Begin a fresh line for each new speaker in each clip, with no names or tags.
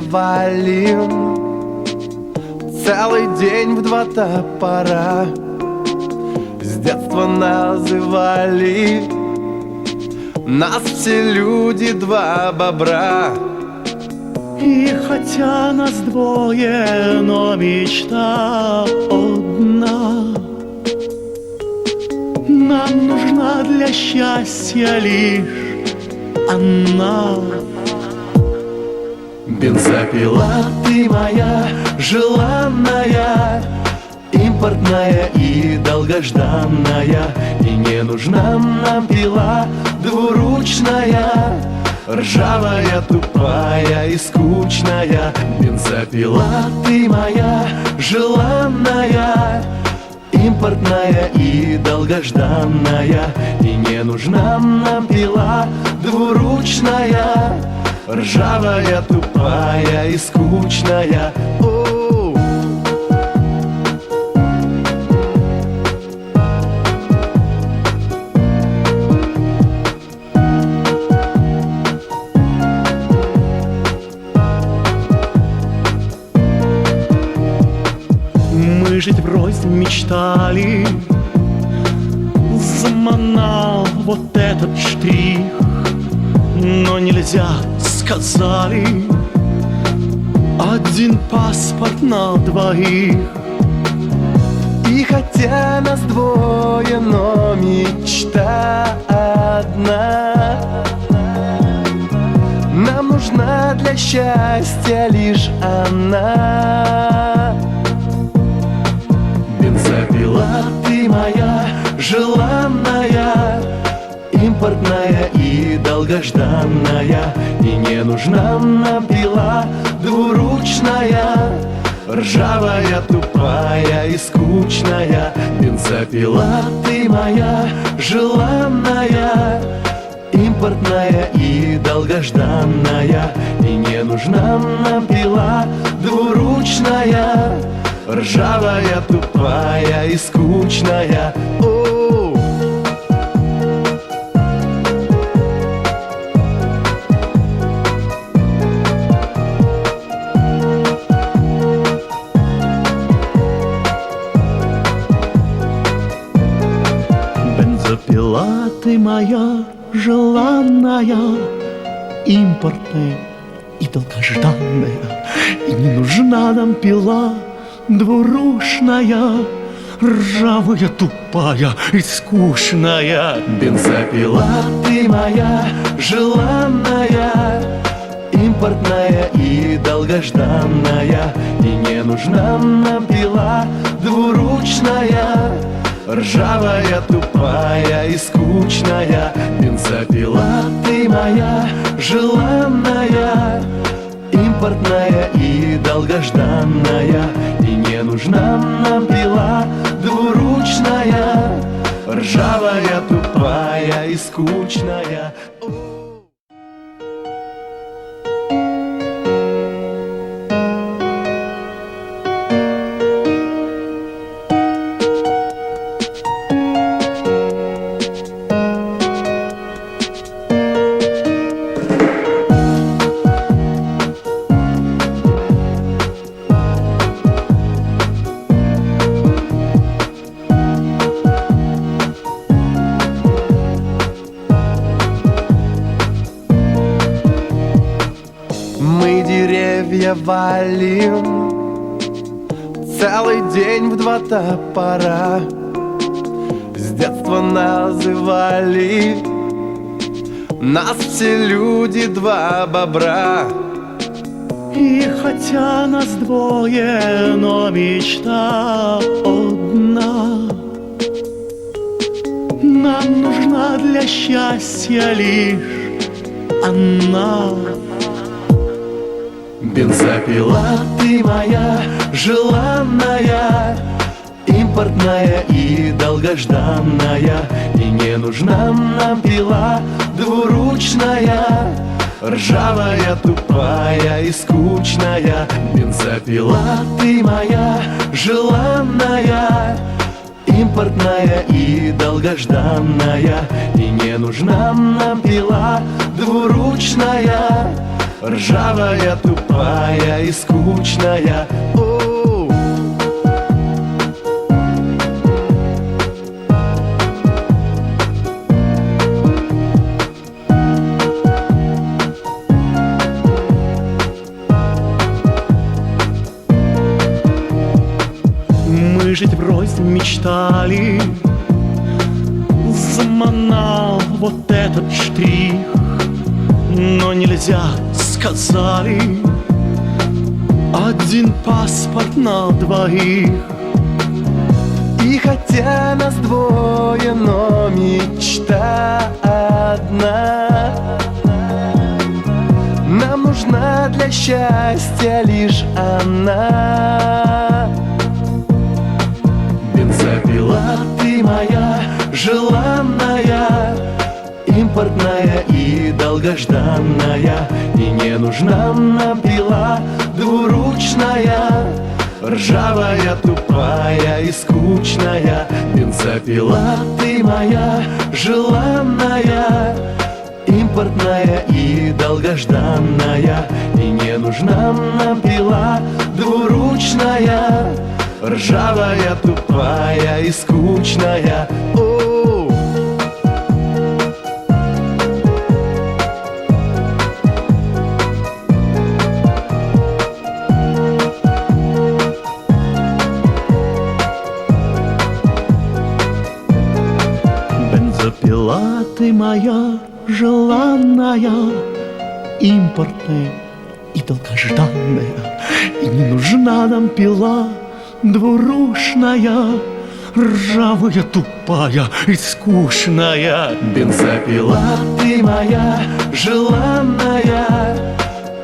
валим Целый день в два топора С детства называли. Нас все люди два бобра.
И хотя нас двое, но мечта одна. Нам нужна для счастья лишь она
Бензопила ты моя желанная Импортная и долгожданная. И не нужна нам пила двуручная Ржавая, тупая и скучная. Бензопила ты моя желанная Импортная и долгожданная. И не нужна нам пила двуручная Ржавая, тупая и скучная. О,
жить врозь мечтали. Заманал вот этот штрих. Но нельзя, сказали. Один паспорт на двоих.
И хотя нас двое, но мечта одна. Нам нужна для счастья лишь она. Бензопила ты моя желанная Импортная и долгожданная И не нужна нам пила двуручная Ржавая, тупая и скучная. Бензопила ты моя желанная Импортная и долгожданная. И не нужна нам пила двуручная Ржавая, тупая и скучная. О,
Бензопила ты моя желанная Импортная и долгожданная. И не нужна нам пила двурушная Ржавая, тупая и скучная.
Бензопила ты моя желанная Импортная и долгожданная. И не нужна нам пила двуручная Ржавая, тупая и скучная. Бензопила ты моя желанная Импортная и долгожданная. И не нужна нам пила двуручная. Ржавая, тупая и скучная Деревья валим. Целый день в два топора С детства называли. Нас все люди два бобра.
И хотя нас двое, но мечта одна. Нам нужна для счастья лишь она
Бензопила ты моя желанная Импортная и долгожданная. И не нужна нам пила двуручная Ржавая, тупая и скучная. Бензопила ты моя желанная Импортная и долгожданная. И не нужна нам пила двуручная Ржавая, тупая и скучная.
Мы жить врозь мечтали. Заманал вот этот штрих. Но нельзя, сказали. Один паспорт на двоих.
И хотя нас двое, но мечта одна. Нам нужна для счастья лишь она. Бензопила ты моя, желанная Импортная и долгожданная И не нужна нам пила двуручная Ржавая, тупая и скучная. Бензопила ты моя, желанная Импортная и долгожданная. И не нужна нам пила двуручная Ржавая, тупая и скучная. О,
Импортная и долгожданная И не нужна нам пила двурушная Ржавая, тупая и скучная.
Бензопила ты моя, желанная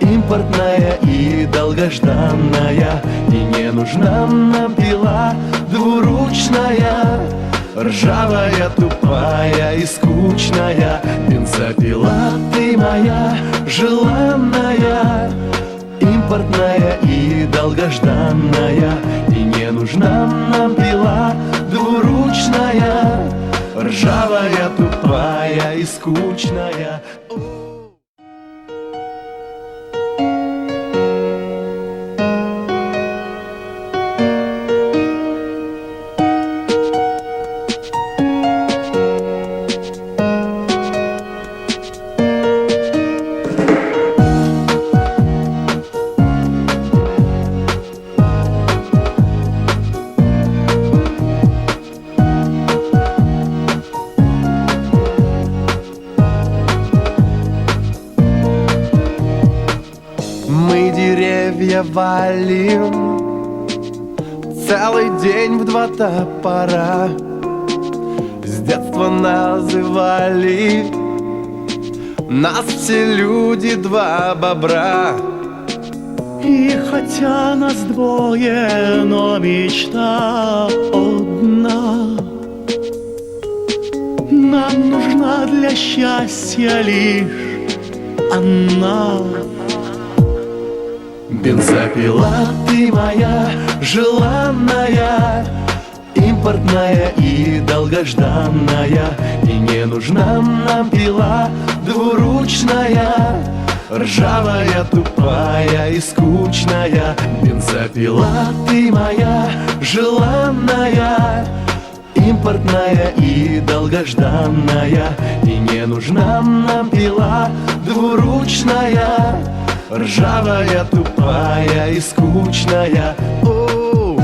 Импортная и долгожданная. И не нужна нам пила двуручная Ржавая, тупая и скучная Бензопила ты моя, желанная Импортная и долгожданная. И не нужна нам пила двуручная Ржавая, тупая и скучная валим Целый день в два топора. С детства называли Нас все люди два бобра.
И хотя нас двое, но мечта одна. Нам нужна для счастья лишь она
Бензопила ты моя, желанная Импортная и долгожданная. И не нужна нам пила двуручная Ржавая, тупая и скучная. Бензопила ты моя, желанная Импортная и долгожданная. И не нужна нам пила двуручная Ржавая, тупая и скучная. О,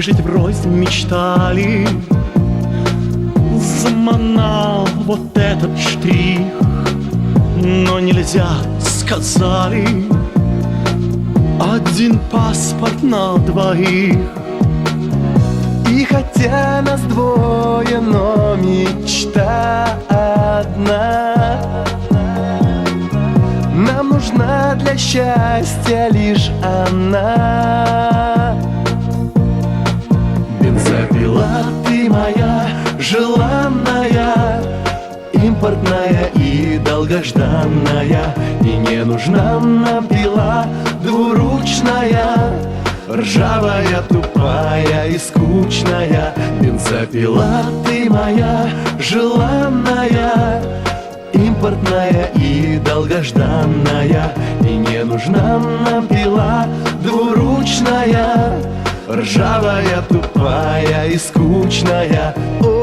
жить врозь мечтали. Заманал вот этот штрих. Но нельзя, сказали. Один паспорт на двоих.
И хотя нас двое, но мечта одна. Нам нужна для счастья лишь она. Бензопила ты моя, желанная Импортная и долгожданная И не нужна нам пила двуручная Ржавая, тупая и скучная. Бензопила ты моя желанная Импортная и долгожданная И не нужна нам пила двуручная Ржавая, тупая и скучная. О,